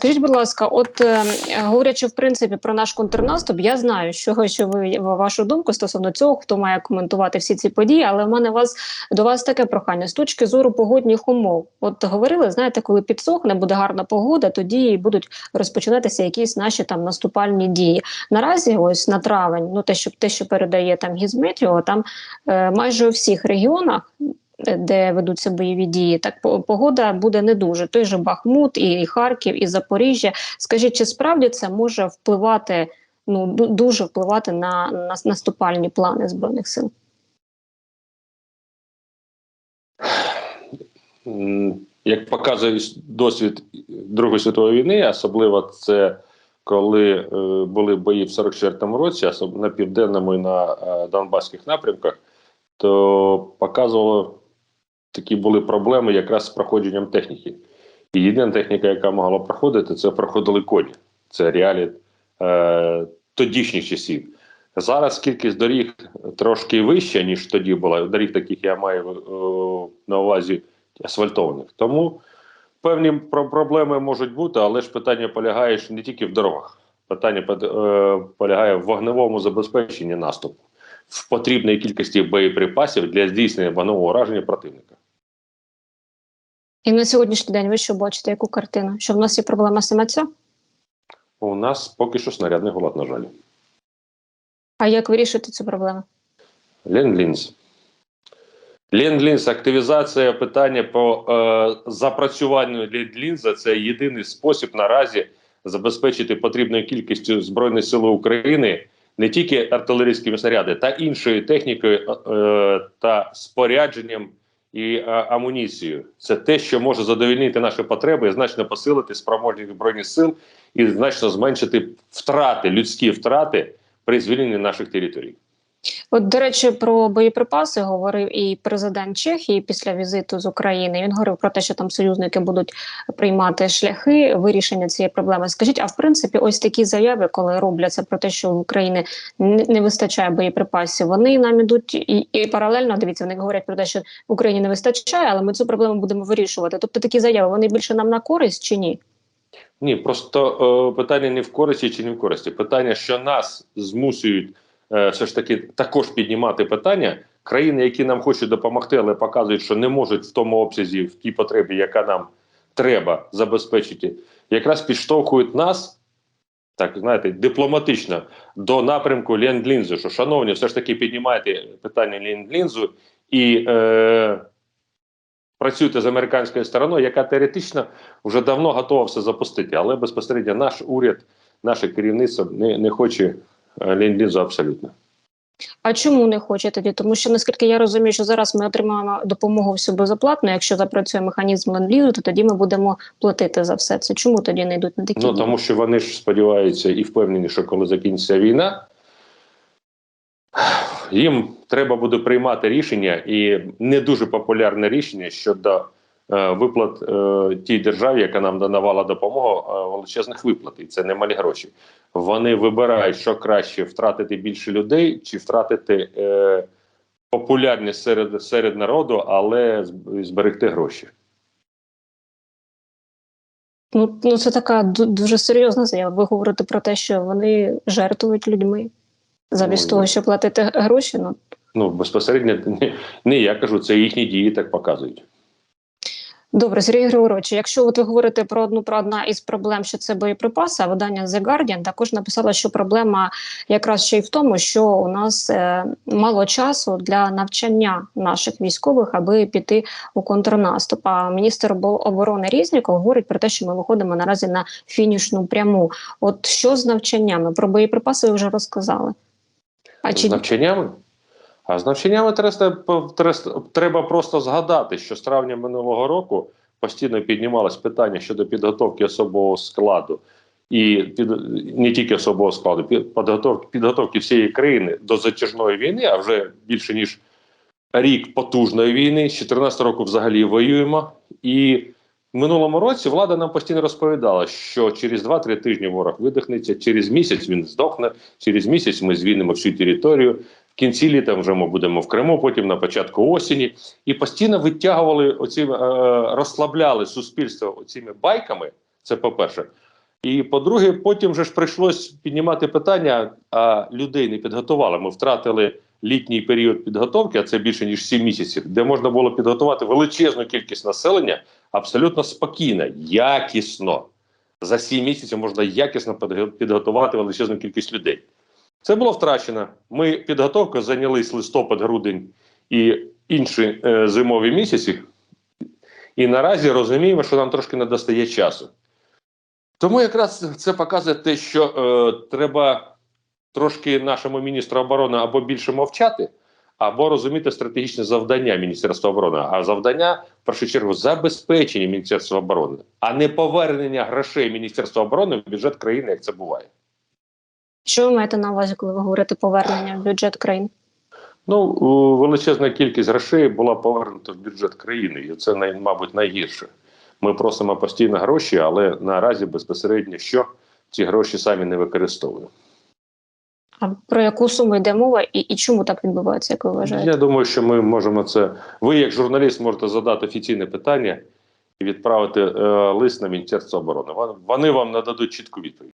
скажіть, будь ласка, от е, говорячи в принципі про наш контрнаступ, я знаю, що, що ви вашу думку стосовно цього, хто має коментувати всі ці події, але в мене вас до вас таке прохання з точки зору погодних умов. От говорили, знаєте, коли підсохне, буде гарна погода, тоді будуть розпочинатися якісь наші там наступальні дії. Наразі, ось на травень, ну те, що те, що передає там Гізметіо, там е, майже у всіх регіонах. Де ведуться бойові дії, так погода буде не дуже. Той же Бахмут, і Харків, і Запоріжжя. Скажіть, чи справді це може впливати, ну дуже впливати на, на наступальні плани збройних сил? Як показує досвід Другої світової війни, особливо це коли е, були бої в 44-му році, особливо на південному і на е, Донбаських напрямках, то показувало такі були проблеми якраз з проходженням техніки. І єдина техніка, яка могла проходити, це проходили коні. Це реалії е, тодішніх часів. Зараз кількість доріг трошки вища, ніж тоді була. Доріг таких я маю е, на увазі асфальтованих. Тому певні про- проблеми можуть бути, але ж питання полягає не тільки в дорогах. Питання е, полягає в вогневому забезпеченні наступу в потрібній кількості боєприпасів для здійснення вогневого ураження противника. І на сьогоднішній день ви що бачите, яку картину? Що в нас є проблема саме ця? У нас поки що снарядний голод, на жаль. А як вирішити цю проблему? Ленд-лінз. Ленд-лінз, активізація питання по е, запрацюванню ленд-лінза – це єдиний спосіб наразі забезпечити потрібною кількістю Збройних сил України не тільки артилерійськими снаряди, та іншою технікою е, та спорядженням і е, амуніцію. Це те, що може задовільнити наші потреби і значно посилити спроможність збройних сил і значно зменшити втрати, людські втрати при звільненні наших територій. От, до речі, про боєприпаси говорив і президент Чехії після візиту з України. Він говорив про те, що там союзники будуть приймати шляхи вирішення цієї проблеми. Скажіть, а в принципі, ось такі заяви, коли робляться про те, що в Україні не, вистачає боєприпасів, вони нам ідуть і, і паралельно дивіться, вони говорять про те, що в Україні не вистачає, але ми цю проблему будемо вирішувати. Тобто такі заяви вони більше нам на користь чи ні? Ні, просто е, питання не в користі чи не в користі. Питання, що нас змусюють е, все ж таки також піднімати питання. Країни, які нам хочуть допомогти, але показують, що не можуть в тому обсязі, в тій потребі, яка нам треба забезпечити, якраз підштовхують нас. Так, знаєте, дипломатично до напрямку ленд-лінзу, що, шановні, все ж таки піднімайте питання ленд-лінзу і е, працюйте з американською стороною, яка теоретично вже давно готова все запустити, але безпосередньо наш уряд, наше керівництво не, не хоче е, ленд-лізу абсолютно. А чому не хоче тоді? Тому що наскільки я розумію, що зараз ми отримаємо допомогу всю безоплатно. Якщо запрацює механізм ленд-лізу, то тоді ми будемо платити за все це. Чому тоді не йдуть на такі Ну тому що вони ж сподіваються і впевнені, що коли закінчиться війна, їм треба буде приймати рішення, і не дуже популярне рішення щодо виплат е, тій державі, яка нам надавала допомогу, е, величезних виплат, і це немалі гроші. Вони вибирають, що краще втратити більше людей чи втратити е, популярність серед, серед народу, але зберегти гроші. Ну, ну це така дуже серйозна заява. Ви говорите про те, що вони жертвують людьми замість Ну, того, щоб платити гроші. Ну Ну безпосередньо не, не я кажу, це їхні дії так показують. Добре, Сергій Григорович, якщо от ви говорите про одну про одна із проблем, що це боєприпаси, видання The Guardian також написало, що проблема якраз ще й в тому, що у нас е, мало часу для навчання наших військових, аби піти у контрнаступ. А міністр обо- оборони Різніков говорить про те, що ми виходимо наразі на фінішну пряму. От що з навчаннями? Про боєприпаси ви вже розказали. А З чи навчаннями? А з навчаннями треба, просто згадати, що з травня минулого року постійно піднімалось питання щодо підготовки особового складу. І під не тільки особового складу, під- підготовки, підготовки всієї країни до затяжної війни, а вже більше ніж рік потужної війни. З 14 року взагалі воюємо. І в минулому році влада нам постійно розповідала, що через 2-3 тижні ворог видихнеться, через місяць він здохне, через місяць ми звільнимо всю територію. Кінці літа вже ми будемо в Криму, потім на початку осені, і постійно витягували оці, е, розслабляли суспільство цими байками. Це по-перше. І по-друге, потім же ж прийшлось піднімати питання, а людей не підготували. Ми втратили літній період підготовки, а це більше ніж 7 місяців, де можна було підготувати величезну кількість населення абсолютно спокійно, якісно. За 7 місяців можна якісно підготувати величезну кількість людей. Це було втрачено. Ми підготовкою зайнялись листопад, грудень і інші е, зимові місяці. І наразі розуміємо, що нам трошки не достає часу. Тому якраз це показує те, що е, треба трошки нашому міністру оборони або більше мовчати, або розуміти стратегічне завдання Міністерства оборони. А завдання, в першу чергу, забезпечення Міністерства оборони, а не повернення грошей Міністерства оборони в бюджет країни, як це буває. Що ви маєте на увазі, коли ви говорите повернення в бюджет країн? Ну, величезна кількість грошей була повернута в бюджет країни, і це мабуть найгірше. Ми просимо постійно гроші, але наразі безпосередньо що ці гроші самі не використовуємо. А про яку суму йде мова і, і чому так відбувається, як ви вважаєте? Я думаю, що ми можемо це. Ви, як журналіст, можете задати офіційне питання і відправити е, лист на Міністерство оборони. Вони- вам нададуть чітку відповідь.